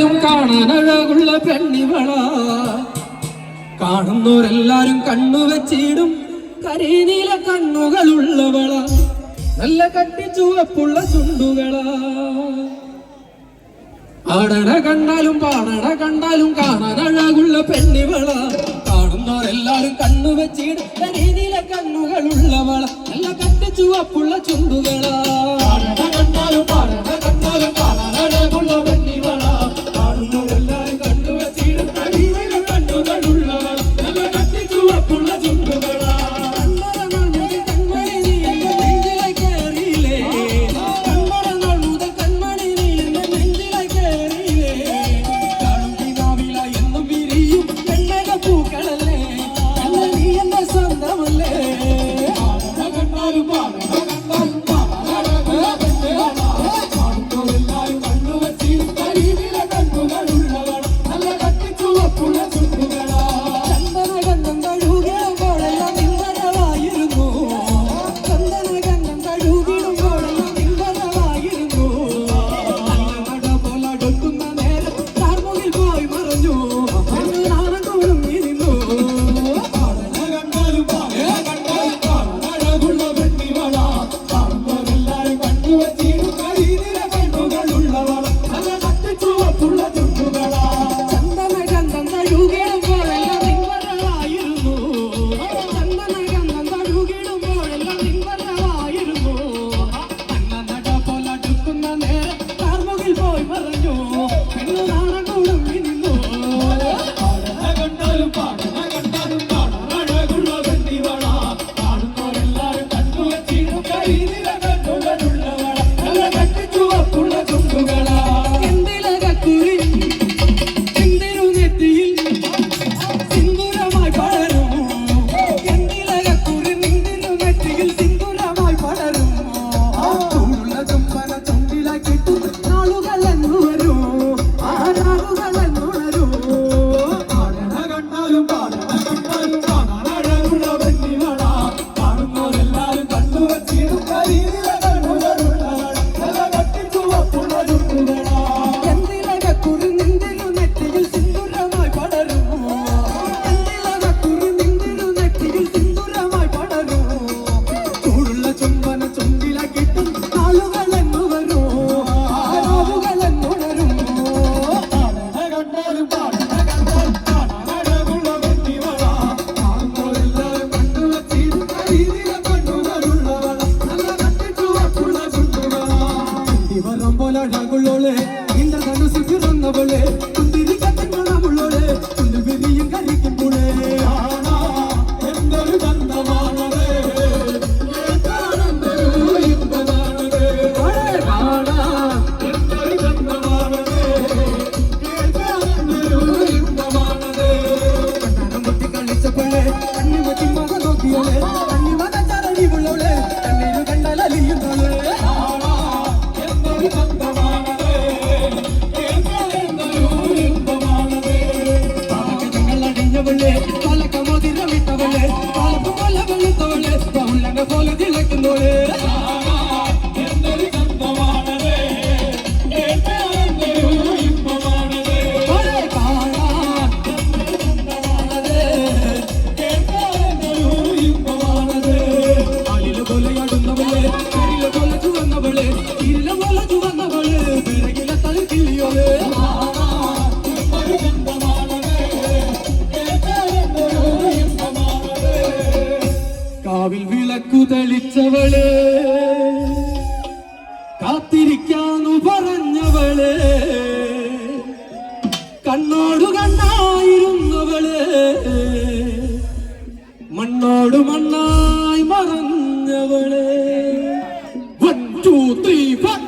കണ്ടാലും കാണാൻ അഴകുള്ള പെണ്ണിവള. കാണുന്നവരെല്ലാരും കണ്ണുവച്ചിടും കരീനീല കണ്ണുകളുള്ളവള. നല്ല കട്ടി ചുവപ്പുള്ള ചുണ്ടുകള. ആടണ കണ്ടാലും പാടണ കണ്ടാലും കാണാൻ അഴകുള്ള പെണ്ണിവള. കാണുന്നവരെല്ലാരും കണ്ണുവച്ചിടും കരീനീല കണ്ണുകളുള്ളവള. നല്ല കട്ടി ചുവപ്പുള്ള ചുണ്ടുകളാ. Park. നാടാകുള്ളോളെ ഇന്ദ്രധനു സുഖിറന്നവളെ കുന്തിരി കത്തിനുള്ളവളോളെ കുന്നിൽ വിരിയും കരിക്കും കാവിൽ വിളക്കു തെളിച്ചവൾ കാത്തിരിക്കാന്നു പറഞ്ഞവൾ കണ്ണോടു കണ്ണായിരുന്നവൾ മണ്ണോട് മണ്ണായി മറഞ്ഞവൾ. One two three one